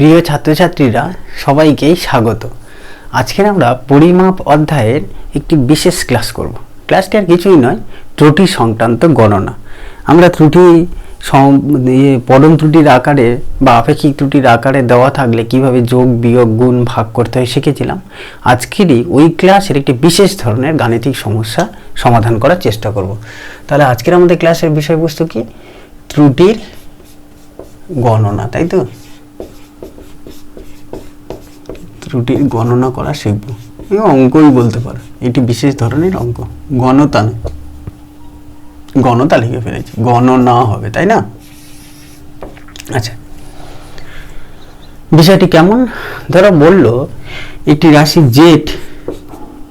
প্রিয় ছাত্রছাত্রীরা, সবাইকেই স্বাগত। আজকের আমরা পরিমাপ অধ্যায়ের একটি বিশেষ ক্লাস করব। ক্লাসটি আর কিছুই নয়, ত্রুটি সংক্রান্ত গণনা। আমরা ত্রুটি ইয়ে পরম ত্রুটির আকারে বা আপেক্ষিক ত্রুটির আকারে দেওয়া থাকলে কীভাবে যোগ, বিয়োগ, গুণ, ভাগ করতে হয় শিখেছিলাম। আজকেরই ওই ক্লাসের একটি বিশেষ ধরনের গাণিতিক সমস্যা সমাধান করার চেষ্টা করব। তাহলে আজকের আমাদের ক্লাসের বিষয়বস্তু কি? ত্রুটির গণনা, তাই তো? ত্রুটির গণনা করা শিখব। অঙ্কই বলতে পারো। এটি বিশেষ ধরনের অঙ্ক। গণতা গণতা লিখে ফেলেছি। গণনা হবে, তাই না? আচ্ছা। বিষয়টি কেমন? ধরো বলল, একটি রাশি জেড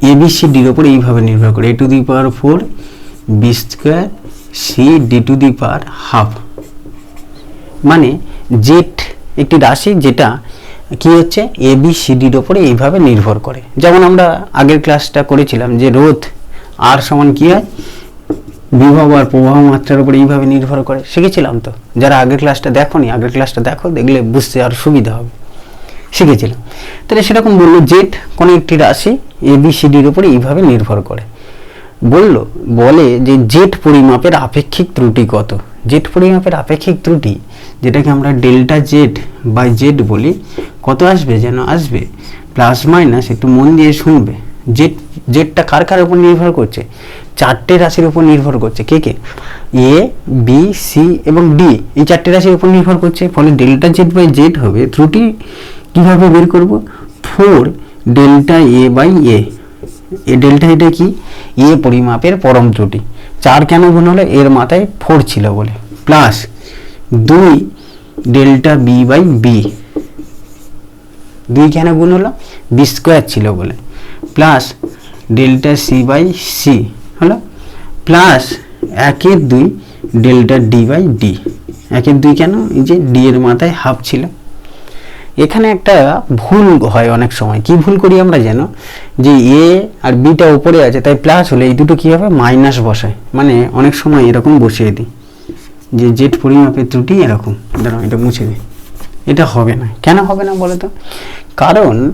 এবিসিডির ওপর এইভাবে নির্ভর করে। A to the power four B square C D to the power half মানে জেড একটি রাশি যেটা কি হচ্ছে? এ বি সিডির ওপরে এইভাবে নির্ভর করে। যেমন আমরা আগের ক্লাসটা করেছিলাম যে রোধ আর সমান কি হয়? বিভব আর প্রবাহ মাত্রার উপর এইভাবে নির্ভর করে। শিখেছিলাম তো। যারা আগের ক্লাসটা দেখো দেখোনি, আগের ক্লাসটা দেখো, দেখলে বুঝতে আর সুবিধা হবে। শিখেছিলাম। তাহলে সেরকম বলল জেড কোনো একটি রাশি এ বি সিডির উপরে এইভাবে নির্ভর করে। বলল, বলে যে জেট পরিমাপের আপেক্ষিক ত্রুটি কত? জেট পরিমাপের আপেক্ষিক ত্রুটি যেটাকে আমরা ডেল্টা জেড বাই জেড বলি, কত আসবে যেন আসবে? প্লাস মাইনাস একটু মন দিয়ে শুনবে। জেড জেডটা কার কার উপর নির্ভর করছে? চারটে রাশির উপর নির্ভর করছে। কে কে? এ বি সি এবং ডি এই চারটে রাশির উপর নির্ভর করছে। ফলে ডেল্টা জেড বাই জেড হবে ত্রুটি কীভাবে বের করব? Four delta A by A A delta এটা কি? এ পরিমাপের পরম ত্রুটি। চার কেন গুণ হলো? এর মাথায় ফোর ছিল বলে। প্লাস দুই ডেল্টা বি বাই বি। দুই কেন গুণ হলো বি স্কোয়ার ছিল বলে। Plus delta C by C হলো। প্লাস একের দুই ডেল্টা ডি বাই ডি। একের দুই কেন? এই যে ডি এর মাথায় হাফ ছিল। এখানে একটা ভুল হয় অনেক সময়। কি ভুল করি আমরা যেন যে এ আর বিটা উপরে আছে, তাই প্লাস হলে এই দুটো কী হবে? মাইনাস বসায়। মানে অনেক সময় এরকম বসিয়ে দিই। যে জেট পরিমাপের ত্রুটি এরকম। দাঁড়াও, এটা মুছে দিই এটা হবে না। কেন হবে না বলো তো কারণ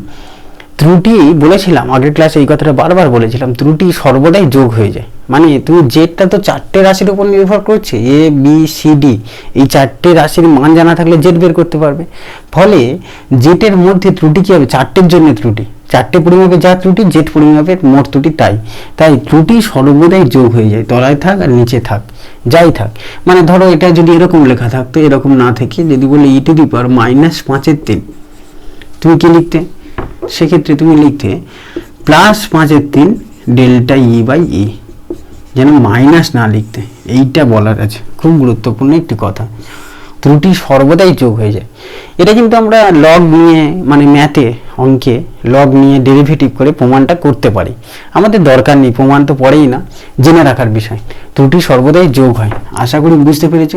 ত্রুটি বলেছিলাম, আগের ক্লাসে এই কথাটা বারবার বলেছিলাম, ত্রুটি সর্বদাই যোগ হয়ে যায়। মানে তুমি জেটটা তো চারটে রাশির উপর নির্ভর করছে এ বি সি ডি এই চারটে রাশির মান জানা থাকলে জেট বের করতে পারবে। ফলে জেটের মধ্যে ত্রুটি কী হবে? চারটের জন্য ত্রুটি। চারটে পরিমাপে যা ত্রুটি, জেট পরিমাপের মোট ত্রুটি তাই। তাই ত্রুটি সর্বদাই যোগ হয়ে যায়। তলায় থাক আর নিচে থাক। যাই থাক। মানে ধরো এটা যদি এরকম লেখা থাকতো, এরকম না থেকে যদি বলে ই টু দি পাওয়ার মাইনাস পাঁচের তিন, তুমি কি লিখতে? সেক্ষেত্রে তুমি লিখতে প্লাস পাঁচের তিন ডেল্টা ই বাই ই যেন মাইনাস না লিখতে। এইটা বলার আছে। খুব গুরুত্বপূর্ণ একটি কথা। ত্রুটি সর্বদাই যোগ হয়ে যায়। এটা কিন্তু আমরা লগ নিয়ে মানে ম্যাথে অঙ্কে লগ নিয়ে ডেরিভেটিভ করে প্রমাণটা করতে পারি। আমাদের দরকার নেই, প্রমাণ তো পড়েই না, জেনে রাখার বিষয়। ত্রুটি সর্বদাই যোগ হয়। আশা করি বুঝতে পেরেছ?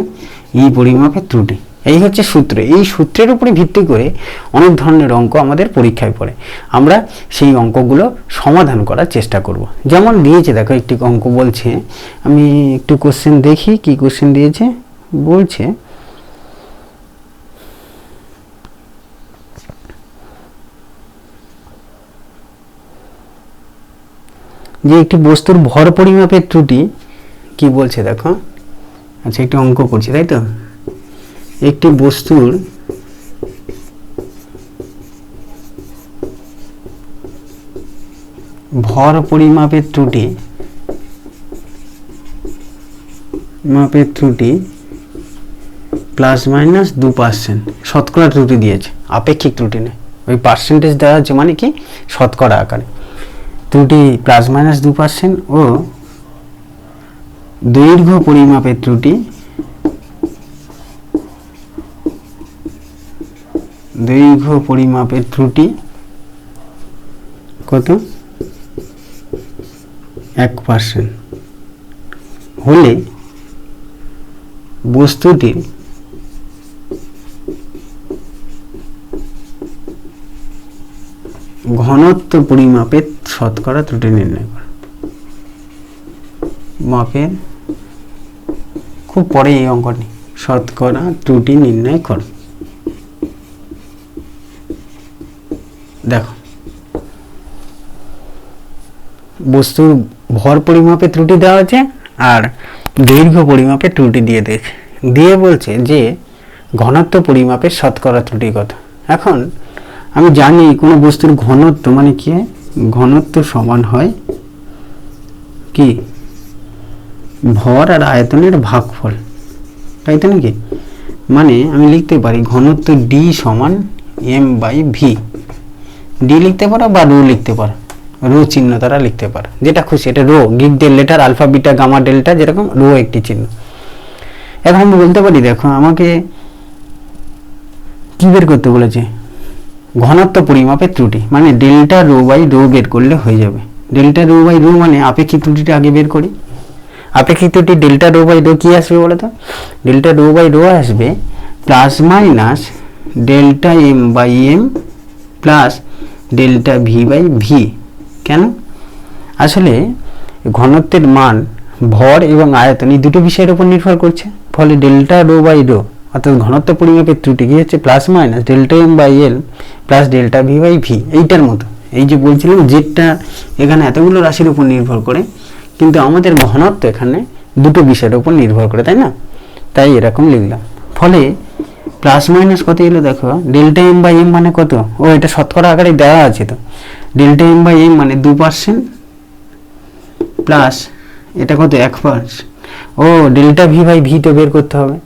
এই পরিমাপের ত্রুটি। এই হচ্ছে সূত্র। এই সূত্রের উপরে ভিত্তি করে অনেক ধরনের অঙ্ক আমাদের পরীক্ষায় পড়ে। আমরা সেই অঙ্কগুলো সমাধান করার চেষ্টা করব। যেমন দিয়েছে, দেখো একটি অঙ্ক বলছে, আমি একটু কোশ্চেন দেখি, কি কোশ্চেন দিয়েছে? বলছে যে একটি বস্তুর ভর পরিমাপের ত্রুটি কি বলছে দেখো আচ্ছা একটু অঙ্ক করছি, তাই তো? একটি বস্তুর ভর পরিমাপের ত্রুটি, মাপের ত্রুটি প্লাস মাইনাস দু পার্সেন্ট শতকরা ত্রুটি দিয়েছে, আপেক্ষিক ত্রুটি নেই ওই পার্সেন্টেজ দেওয়া হচ্ছে মানে কি? শতকরা আকারে। ত্রুটি প্লাস মাইনাস দু পার্সেন্ট ও দৈর্ঘ্য পরিমাপের ত্রুটি দৈর্ঘ্য পরিমাপের ত্রুটি কত? এক পার্সেন্ট। হলে বস্তুটির ঘনত্ব পরিমাপের শতকরা ত্রুটি নির্ণয় করা। মাপের খুব পরে এই অঙ্কটি শতকরা ত্রুটি নির্ণয় করো। দেখো। বস্তুর ভর পরিমাপে ত্রুটি দেওয়া আছে আর দৈর্ঘ্য পরিমাপে ত্রুটি দিয়ে দিয়েছে। দিয়ে বলছে যে ঘনত্ব পরিমাপের শতকরা ত্রুটি কত। এখন আমি জানি কোনো বস্তুর ঘনত্ব মানে কি? ঘনত্ব সমান হয় কি? ভর আর আয়তনের ভাগফল। তাই তো নাকি মানে আমি লিখতে পারি ঘনত্ব ডি সমান এম বাই ভি ডি লিখতে পারো বা রো লিখতে পারো। রো চিহ্ন দ্বারা লিখতে পারো। যেটা খুশি, এটা rho গিকদের letter alpha beta gamma delta যেরকম রো একটি চিহ্ন। এখন আমি বলতে পারি, দেখো, আমাকে কি বের করতে বলেছে? ঘনত্ব পরিমাপের ত্রুটি মানে ডেল্টা রো বাই রো বের করলে হয়ে যাবে। ডেল্টা রো বাই রো মানে আপেক্ষিক ত্রুটিটা আগে বের করি। আপেক্ষিক ত্রুটি ডেল্টা রো বাই রো কি আসবে বলো তো ডেল্টা রো বাই রো আসবে plus minus delta M by M plus delta V by V কেন? আসলে ঘনত্বের মান, ভর এবং আয়তন এই দুটো বিষয়ের উপর নির্ভর করছে। ফলে ডেল্টা রো বাই রো অর্থাৎ ঘনত্ব পরিমাপের ত্রুটি কি হচ্ছে? Plus minus delta M by L plus delta V by V এইটার মতো। এই যে বলছিলাম যেটা এখানে এতগুলো রাশির উপর নির্ভর করে, কিন্তু আমাদের ঘনত্ব এখানে দুটো বিষয়ের উপর নির্ভর করে, তাই না? তাই এরকম লিখলাম। ফলে প্লাস মাইনাস কত এলো দেখো? ডেল্টা এম বাই এম মানে কত? ও, এটা শতকরা আকারে দেওয়া আছে তো। ডেল্টা এম বাই এম মানে দু পার্সেন্ট প্লাস এটা কত? এক পার্সেন্ট ও ডেল্টা ভি বাই ভি তো বের করতে হবে।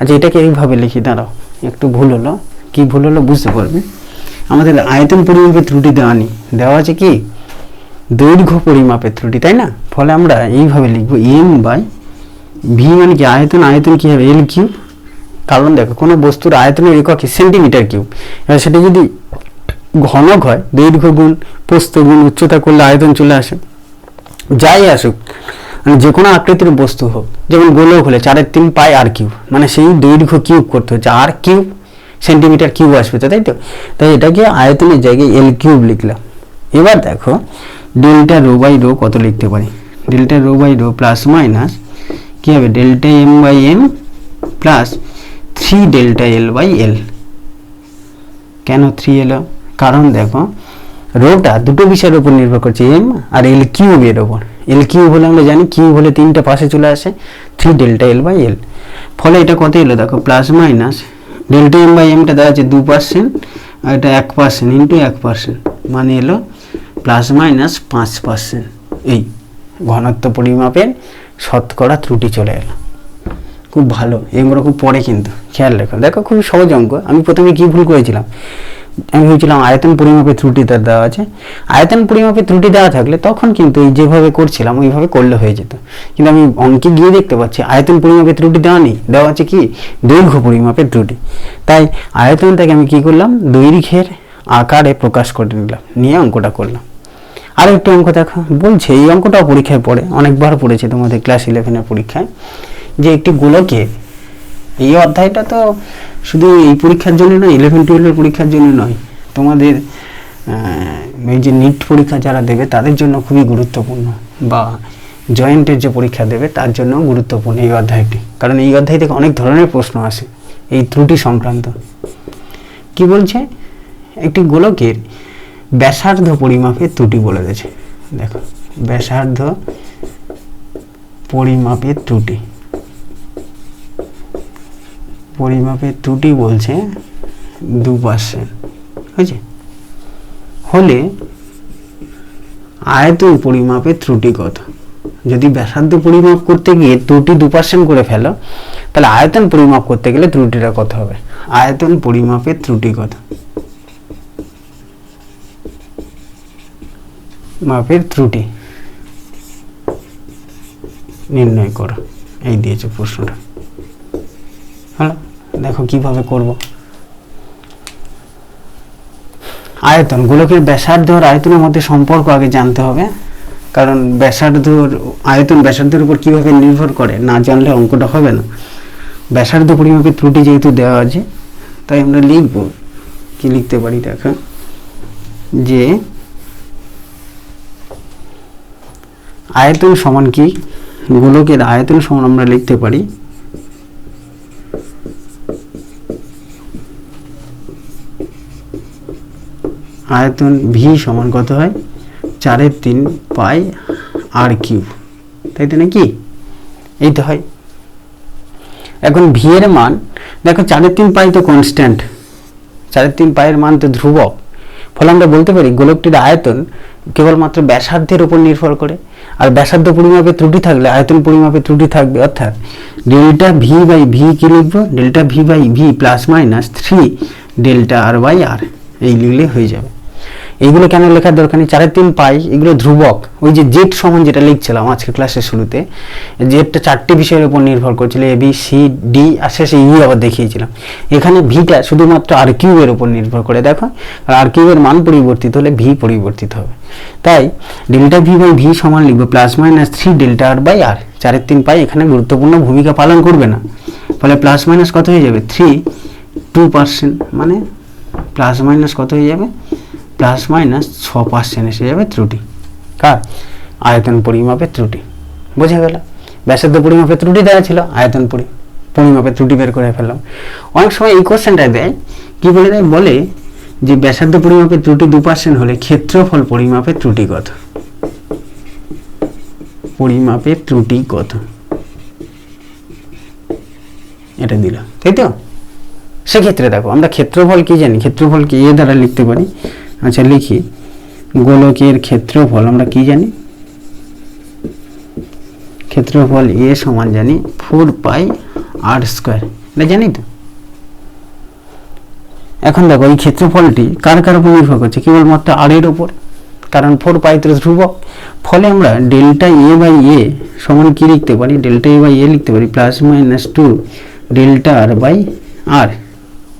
আচ্ছা এটাকে এইভাবে লিখি, দাঁড়াও, একটু ভুল হলো। কি ভুল হলো বুঝতে পারবে? আমাদের আয়তন পরিমাপের ত্রুটি দেওয়া নেই। দেওয়া আছে কি? দৈর্ঘ্য পরিমাপের ত্রুটি, তাই না? ফলে আমরা এইভাবে লিখব এম বাই ভি মানে কি, আয়তন আয়তন কি হবে? এল কিউব কারণ দেখো, কোনো বস্তুর আয়তনের একক সেন্টিমিটার কিউব এবার সেটা যদি ঘনক হয়, দৈর্ঘ্য গুণ, প্রস্থ গুণ, উচ্চতা করলে আয়তন চলে আসে। যাই আসুক মানে যে কোনো আকৃতির বস্তু হোক, যেমন গোলক হলে চারের তিন পাই আর কিউব মানে সেই দৈর্ঘ্য কিউব করতে হচ্ছে আর কিউব, সেন্টিমিটার কিউব আসবে তো, তাই তো? তাই এটাকে আয়তনের জায়গায় এল কিউব লিখলাম। এবার দেখো, ডেল্টা রো বাই রো কত লিখতে পারি? Delta rho by rho plus minus, কী হবে? Delta M by M plus three delta L by L কেন থ্রি এলো কারণ দেখো, রোটা দুটো বিষয়ের উপর নির্ভর করছে এম আর এল কিউবের ওপর এল কিউব হলে আমরা জানি কিউব হলে তিনটা পাশে চলে আসে three delta L by L ফলে এটা কত এলো? দেখো plus minus delta M by এমটা আছে দু পার্সেন্ট আর এটা এক পার্সেন্ট ইন্টু এক পার্সেন্ট মানে এলো প্লাস মাইনাস পাঁচ পার্সেন্ট এই ঘনত্ব পরিমাপের শতকরা ত্রুটি চলে এলো। খুব ভালো, এগুলো খুব পড়ে কিন্তু। খেয়াল রেখো। দেখো, খুবই সহজ অঙ্ক। আমি প্রথমে কি ভুল করেছিলাম? আমি ভেবেছিলাম আয়তন পরিমাপের ত্রুটি তার দেওয়া আছে। আয়তন পরিমাপের ত্রুটি দেওয়া থাকলে তখন কিন্তু এই যেভাবে করছিলাম, ওইভাবে করলে হয়ে যেত। কিন্তু আমি অঙ্কে গিয়ে দেখতে পাচ্ছি, আয়তন পরিমাপের ত্রুটি দেওয়া নেই। দেওয়া আছে কি? দৈর্ঘ্য পরিমাপের ত্রুটি। তাই আয়তনটাকে আমি কি করলাম? দৈর্ঘ্যের আকারে প্রকাশ করে নিলাম। নিয়ে অঙ্কটা করলাম। আর একটু অঙ্ক দেখো। বলছে, এই অঙ্কটাও পরীক্ষায় পড়ে। অনেকবার পড়েছে তোমাদের ক্লাস ইলেভেনের পরীক্ষায়। যে একটি গোলকে এই অধ্যায়টা তো শুধু এই পরীক্ষার জন্য নয় ইলেভেন টুয়েলভের পরীক্ষার জন্য নয়। তোমাদের এই যে নিট পরীক্ষা যারা দেবে, তাদের জন্য খুবই গুরুত্বপূর্ণ বা জয়েন্টের যে পরীক্ষা দেবে, তার জন্য গুরুত্বপূর্ণ এই অধ্যায়টি। কারণ এই অধ্যায় থেকে অনেক ধরনের প্রশ্ন আসে, এই ত্রুটি সংক্রান্ত। কি বলছে? একটি গোলকের ব্যাসার্ধ পরিমাপের ত্রুটি বলে দিয়েছে দেখো, ব্যাসার্ধ পরিমাপের ত্রুটি। পরিমাপের ত্রুটি বলছে দু পার্সেন্ট হয়েছে হলে আয়তন পরিমাপের ত্রুটি কত? যদি ব্যাসার্ধ পরিমাপ করতে গিয়ে ত্রুটি দু পার্সেন্ট করে ফেলো, তাহলে আয়তন পরিমাপ করতে গেলে ত্রুটিটা কত হবে? আয়তন পরিমাপের ত্রুটি কত? মাপের ত্রুটি। নির্ণয় করো, এই দিয়েছে প্রশ্নটা। হলো? দেখো কীভাবে করব। আয়তন, গোলকের ব্যাসার্ধ আর আয়তনের মধ্যে সম্পর্ক আগে জানতে হবে। কারণ ব্যাসার্ধর আয়তন ব্যাসার্ধের উপর কীভাবে নির্ভর করে না জানলে অঙ্কটা হবে না। ব্যাসার্ধ পরিমাপের ত্রুটি যেহেতু দেওয়া আছে, তাই আমরা লিখব। কি লিখতে পারি দেখো? যে আয়তন সমান কি? গোলকের আয়তন সমান আমরা লিখতে পারি আয়তন ভি সমান কত হয়? চারের তিন পাই আর কিউব। তাই তো নাকি? এই তো হয়। এখন ভি এর মান, দেখো চারের তিন পাই তো কনস্ট্যান্ট চারের তিন পায়ের মান তো ধ্রুবক। ফলে আমরা বলতে পারি গোলকটির আয়তন কেবলমাত্র ব্যাসার্ধের উপর নির্ভর করে। আর ব্যাসার্ধ পরিমাপে ত্রুটি থাকলে আয়তন পরিমাপে ত্রুটি থাকবে, অর্থাৎ ডেল্টা ভি বাই ভি কি লিখব? Delta V by V plus minus three delta R by R এই লিখলে হয়ে যাবে। এইগুলো কেন লেখার দরকার নেই? চারের তিন পাই, এগুলো ধ্রুবক। ওই যে জেড সমান যেটা লিখছিলাম আজকে ক্লাসের শুরুতে, জেডটা চারটে বিষয়ের উপর নির্ভর করছিল, এ, বি, সি, ডি, আর শেষে ইউ আবার দেখিয়েছিলাম। এখানে ভিটা শুধুমাত্র আর কিউবের উপর নির্ভর করে, দেখো। আর কিউবের মান পরিবর্তিত হলে ভি পরিবর্তিত হবে। তাই ডেল্টা ভি বাই ভি সমান লিখব plus minus three delta R by R. চারের তিন পাই এখানে গুরুত্বপূর্ণ ভূমিকা পালন করবে না। ফলে প্লাস মাইনাস কত হয়ে যাবে? থ্রি, টু পার্সেন্ট মানে প্লাস মাইনাস কত হয়ে যাবে? প্লাস মাইনাস ছ পার্সেন্ট এসে যাবে ত্রুটি। কার? আয়তন পরিমাপের ত্রুটি। বোঝা গেল? ব্যাসার্ধ পরিমাপের ত্রুটি দেওয়া ছিল, আয়তন পরি পরিমাপের ত্রুটি বের করে ফেললাম। অনেক সময় এই কোশ্চেনটা দেয়, কি বলে দেয়? বলে যে ব্যাসার্ধ পরিমাপের ত্রুটি দু পার্সেন্ট হলে ক্ষেত্রফল পরিমাপের ত্রুটি কত? পরিমাপের ত্রুটি কত? এটা দিল। তাই তো? সেক্ষেত্রে দেখো, আমরা ক্ষেত্রফল কি জানি? ক্ষেত্রফল কি? এ দ্বারা লিখতে পারি। আচ্ছা লিখি। গোলকের ক্ষেত্রফল, আমরা কি জানি? ক্ষেত্রফল এ সমান জানি ফোর পাই আর স্কোয়ার এটা জানি তো? এখন দেখো, এই ক্ষেত্রফলটি কার কার উপর নির্ভর করছে? কেবলমাত্র আর এর উপর। কারণ ফোর পাই তো ধ্রুবক। ফলে আমরা ডেল্টা এ বাই এ সমান কি লিখতে পারি? ডেল্টা এ বাই এ লিখতে পারি plus minus two delta R by R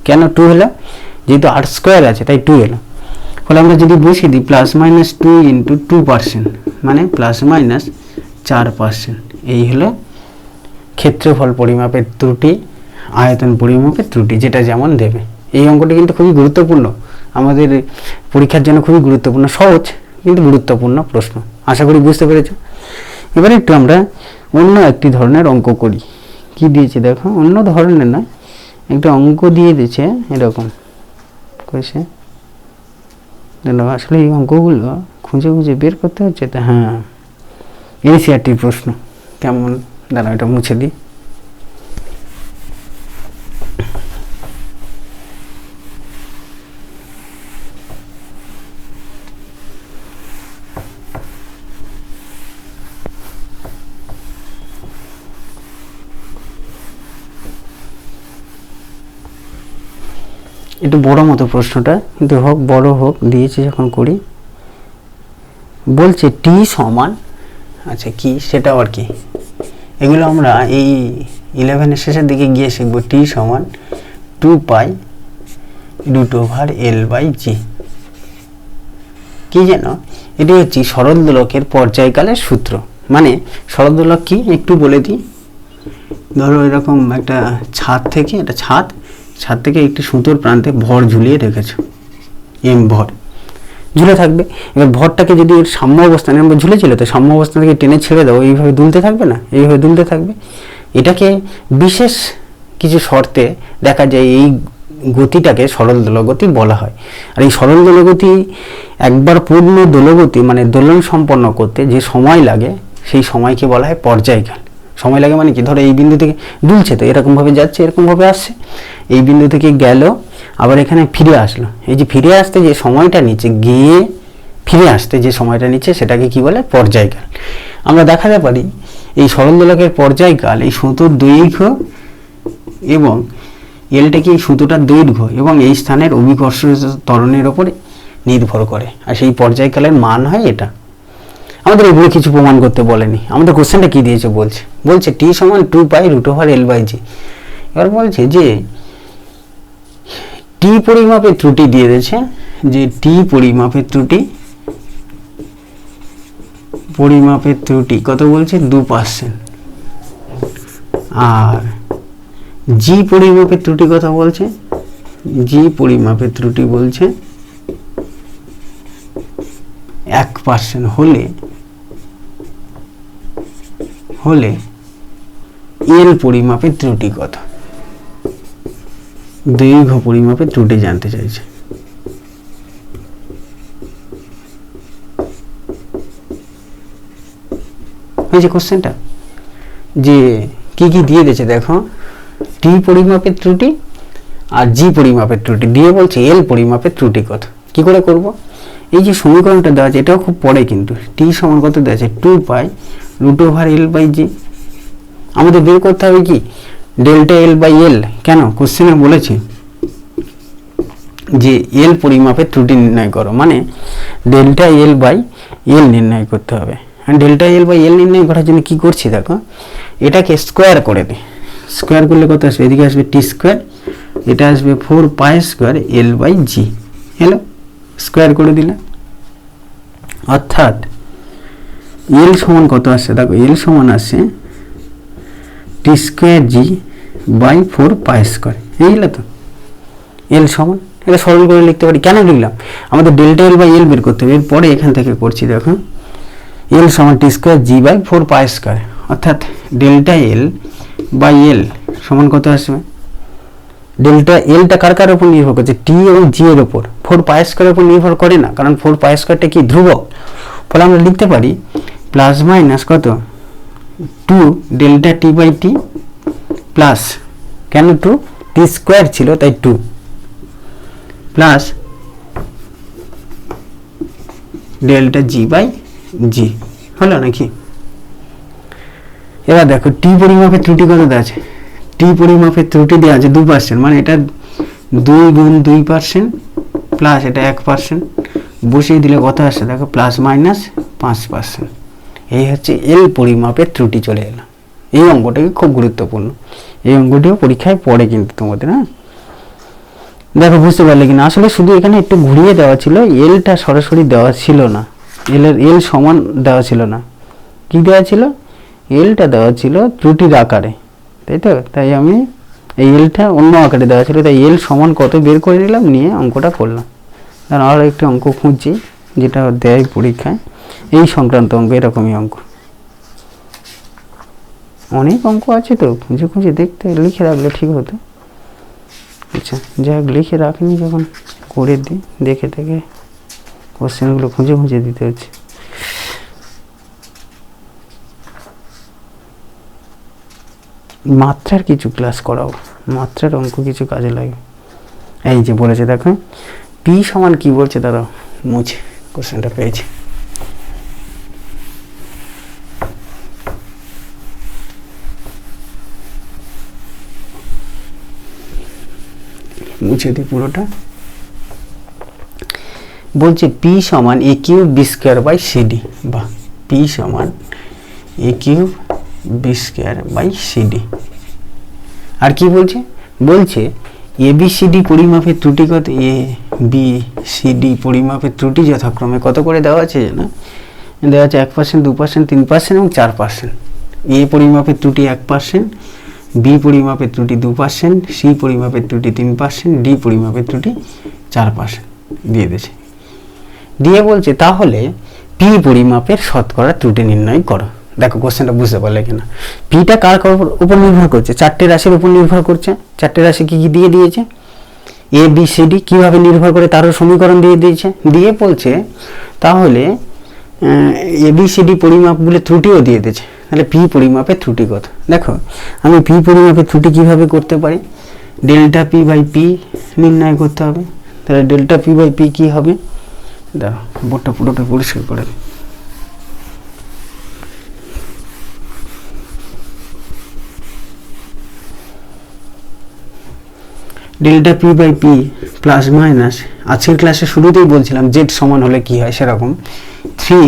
কেন টু হলো? যেহেতু আর স্কোয়ার আছে, তাই টু এলো। ফলে আমরা যদি বসিয়ে দিই plus minus two into two percent মানে প্লাস মাইনাস চার পার্সেন্ট এই হলো ক্ষেত্রফল পরিমাপের ত্রুটি, আয়তন পরিমাপের ত্রুটি, যেটা যেমন দেবে। এই অঙ্কটি কিন্তু খুবই গুরুত্বপূর্ণ। আমাদের পরীক্ষার জন্য খুবই গুরুত্বপূর্ণ, সহজ, কিন্তু গুরুত্বপূর্ণ প্রশ্ন। আশা করি বুঝতে পেরেছ? এবারে একটু আমরা অন্য একটি ধরনের অঙ্ক করি। কি দিয়েছে দেখো? অন্য ধরনের না একটা অঙ্ক দিয়ে দিয়েছে, এরকম। কইছে আসলে এই অঙ্কগুলো খুঁজে খুঁজে বের করতে হচ্ছে, তো হ্যাঁ এনসিআরটির প্রশ্ন। কেমন? দাঁড়া এটা মুছে দিই। একটু বড় মতো প্রশ্নটা, কিন্তু হোক, বড় হোক, দিয়েছি যখন করি। বলছে টি সমান আচ্ছা কি? সেটা আর কি? এগুলো আমরা এই ইলেভেনের শেষের দিকে গিয়ে শিখব, টি সমান two pi root over L by G কী যেন? এটি হচ্ছে সরল দোলকের পর্যায়কালের সূত্র। মানে সরল দোলক কি? একটু বলে দিই। ধরো এরকম একটা ছাদ থেকে, একটা ছাদ ছাদ থেকে একটি সুতোর প্রান্তে ভর ঝুলিয়ে রেখেছো। এম ভর। ঝুলে থাকবে। এবার ভরটাকে যদি এর সাম্য অবস্থানে আমরা ঝুলেছিল, তো সাম্য অবস্থান থেকে টেনে ছেড়ে দাও। এইভাবে দুলতে থাকবে না? এইভাবে দুলতে থাকবে? এটাকে বিশেষ কিছু শর্তে দেখা যায় এই গতিটাকে সরল দোলগতি বলা হয়। আর এই সরল দোলগতি একবার পূর্ণ দোলগতি মানে দোলন সম্পন্ন করতে যে সময় লাগে, সেই সময়কে বলা হয় পর্যায়কাল। সময় লাগে মানে কি? ধরো এই বিন্দু থেকে দুলছে, তো এরকমভাবে যাচ্ছে, এরকমভাবে আসছে। এই বিন্দু থেকে গেল, আবার এখানে ফিরে আসলো। এই যে ফিরে আসতে যে সময়টা নিচ্ছে, গিয়ে ফিরে আসতে যে সময়টা নিচ্ছে, সেটাকে কি বলে? পর্যায়কাল আমরা দেখাতে পারি, এই সরল দোলকের পর্যায়কাল এই সুতোর দৈর্ঘ্য এবং এলটা কি এই সুতোটার দৈর্ঘ্য এবং এই স্থানের অভিকর্ষ ত্বরণের ওপরে নির্ভর করে। আর সেই পর্যায়কালের মান হয় এটা। আমাদের এগুলো কিছু প্রমাণ করতে বলেনি। আমাদের কোশ্চেনটা কি দিয়েছে বলছে? বলছে টি সমান two pi root over L by G এবার বলছে যে টি পরিমাপের ত্রুটি দিয়ে দিয়েছে, যে টি পরিমাপের ত্রুটি পরিমাপের ত্রুটি কত বলছে? দু পার্সেন্ট আর জি পরিমাপের ত্রুটি কথা বলছে? জি পরিমাপের ত্রুটি বলছে এক পার্সেন্ট হলে হলে এল পরিমাপের ত্রুটি কত? দীর্ঘ পরিমাপে ত্রুটি জানতে চাইছে। হয়েছে কোশ্চেনটা, যে কি কি দিয়ে দিয়েছে দেখো টি পরিমাপের ত্রুটি আর জি পরিমাপের ত্রুটি। দিয়ে বলছে এল পরিমাপের ত্রুটি কত। কি করে করব? এই যে সমীকরণটা দেওয়া আছে, এটাও খুব পরে কিন্তু। টি সমান কত দেওয়া আছে? Two pi root over L by G আমাদের বের করতে হবে কি? ডেল্টা এল বাই এল কেন? কোশ্চেনে বলেছে যে এল পরিমাপের ত্রুটি নির্ণয় করো মানে ডেল্টা এল বাই এল নির্ণয় করতে হবে। ডেল্টা এল বাই এল নির্ণয় করার জন্য কি করছি দেখো? এটাকে স্কোয়ার করে দে। স্কোয়ার করলে কত আসবে? এদিকে আসবে টি স্কোয়ার এটা আসবে four pi square L by G whole square করে দিলে। অর্থাৎ এল সমান কত আসছে দেখো এল সমান আসছে T square G by four pi square হলো তো। এল সমান। এটা সরল করে লিখতে পারি। কেন লিখলাম? আমাদের ডেল্টা এল বাই এল বের করতে হবে। এরপরে এখান থেকে করছি, দেখো। এল সমান T square G by four pi square অর্থাৎ ডেল্টা এল বাই এল সমান কত আসবে? ডেল্টা এলটা কার কার উপর নির্ভর করছে? টি এবং জি এর উপর। ফোর পাই স্কোয়ারের উপর নির্ভর করে না। কারণ ফোর পাই স্কোয়ারটা কি ধ্রুবক? ফলে আমরা লিখতে পারি প্লাস মাইনাস কত? Two delta T by T plus কেন টু টি স্কোয়ার ছিল, তাই two plus delta G by G হলো নাকি? এবার দেখো টি পরিমাপের ত্রুটি কত দেওয়া আছে? টি পরিমাপের ত্রুটি দেওয়া আছে দু পার্সেন্ট মানে এটা দুই গুণ দুই পার্সেন্ট প্লাস এটা এক পার্সেন্ট বসিয়ে দিলে কত আসছে দেখো প্লাস মাইনাস পাঁচ পার্সেন্ট এই হচ্ছে এল পরিমাপের ত্রুটি চলে এলো। এই অঙ্কটাকে খুব গুরুত্বপূর্ণ। এই অঙ্কটিও পরীক্ষায় পড়ে কিন্তু তোমাদের হ্যাঁ? দেখো, বুঝতে পারলে কিনা? আসলে শুধু এখানে একটু ঘুরিয়ে দেওয়া ছিল এলটা সরাসরি দেওয়া ছিল না। এলের এল সমান দেওয়া ছিল না। কি দেওয়া ছিল? এলটা দেওয়া ছিল ত্রুটির আকারে। তাই তো? তাই আমি এই এলটা অন্য আকারে দেওয়া ছিল। তাই এল সমান কত বের করে নিলাম? নিয়ে অঙ্কটা করলাম। কারণ আরও একটি অঙ্ক খুঁজছি, যেটা দেয় পরীক্ষায়। এই সংক্রান্ত অঙ্ক এরকমই অঙ্ক অনেক অঙ্ক আছে তো, খুঁজে খুঁজে দেখতে, লিখে রাখলে ঠিক হতো। আচ্ছা যাই হোক, লিখে রাখিনি যখন, করে দিই দেখে দেখে কোশ্চেনগুলো খুঁজে খুঁজে দিতে হচ্ছে। মাত্রার কিছু ক্লাস করাও, মাত্রার অঙ্ক কিছু কাজে লাগে। এই যে বলেছে দেখো পি সমান কি বলছে দাদা মুছে, কোশ্চেনটা পেয়েছি। মুছে দিই পুরোটা। বলছে পি সমান A cube B square by CD বা পি সমান A cube B square by CD আর কি বলছে? বলছে এ বি সিডি পরিমাপের ত্রুটি কত? এ বি সিডি পরিমাপের ত্রুটি যথাক্রমে কত করে দেওয়া আছে না দেওয়া আছে এক পার্সেন্ট দু পার্সেন্ট তিন পার্সেন্ট এবং চার পার্সেন্ট এ পরিমাপের ত্রুটি এক পার্সেন্ট বি পরিমাপের ত্রুটি দু পার্সেন্ট সি পরিমাপের ত্রুটি তিন পার্সেন্ট ডি পরিমাপের ত্রুটি চার পার্সেন্ট দিয়ে দিয়েছে। দিয়ে বলছে, তাহলে পি পরিমাপের শতকরা ত্রুটি নির্ণয় করো। দেখো কোশ্চেনটা বুঝতে পারলে কিনা। পিটা কার উপর নির্ভর করছে? চারটে রাশির উপর নির্ভর করছে। চারটে রাশি কী কী দিয়ে দিয়েছে? এ বি সি ডি কীভাবে নির্ভর করে তারও সমীকরণ দিয়ে দিয়েছে? দিয়ে বলছে, তাহলে এ বি সি ডি পরিমাপগুলো ত্রুটিও দিয়ে দিয়েছে। তাহলে পি পরিমাপের ত্রুটি কত? দেখো, আমি পি পরিমাপের ত্রুটি কীভাবে করতে পারি? ডেল্টা পি বাই পি নির্ণয় করতে হবে। তাহলে ডেল্টা পি বাই পি কী হবে? দেখো বোর্ডটা পুরোটা পরিষ্কার করে। Delta P by P plus minus আজকের ক্লাসে শুরুতেই বলছিলাম জেড সমান হলে কি হয় সেরকম? Three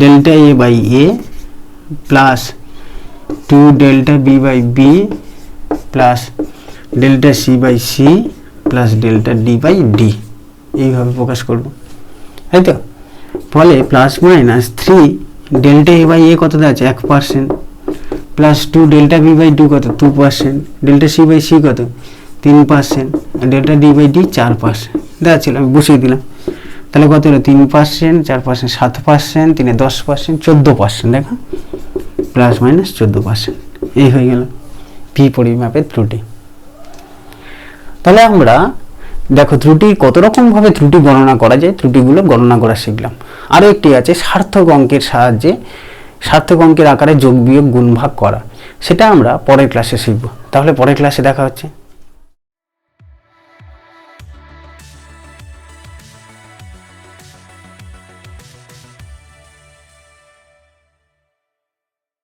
delta A by A plus two delta B by B plus delta C by C plus delta D by D এইভাবে প্রকাশ করব। তাই তো ফলে plus minus three delta A by A কত আছে? এক percent plus two delta B by two কত? Two percent delta C by C কত? তিন percent delta D by D চার পার্সেন্ট দেওয়া ছিল, আমি বসিয়ে দিলাম। তাহলে কত হলো? তিন পার্সেন্ট চার পার্সেন্ট সাত পার্সেন্ট তিনে দশ পার্সেন্ট চোদ্দ পার্সেন্ট দেখো। প্লাস মাইনাস চোদ্দ পার্সেন্ট এই হয়ে গেল পি পরিমাপের ত্রুটি। তাহলে আমরা, দেখো ত্রুটি কত রকম ভাবে ত্রুটি গণনা করা যায়, ত্রুটিগুলো গণনা করা শিখলাম। আরও একটি আছে সার্থক অঙ্কের সাহায্যে, সার্থক অঙ্কের আকারে যোগ বিয়োগ গুণ ভাগ করা। সেটা আমরা পরের ক্লাসে শিখব। তাহলে পরের ক্লাসে দেখা হচ্ছে।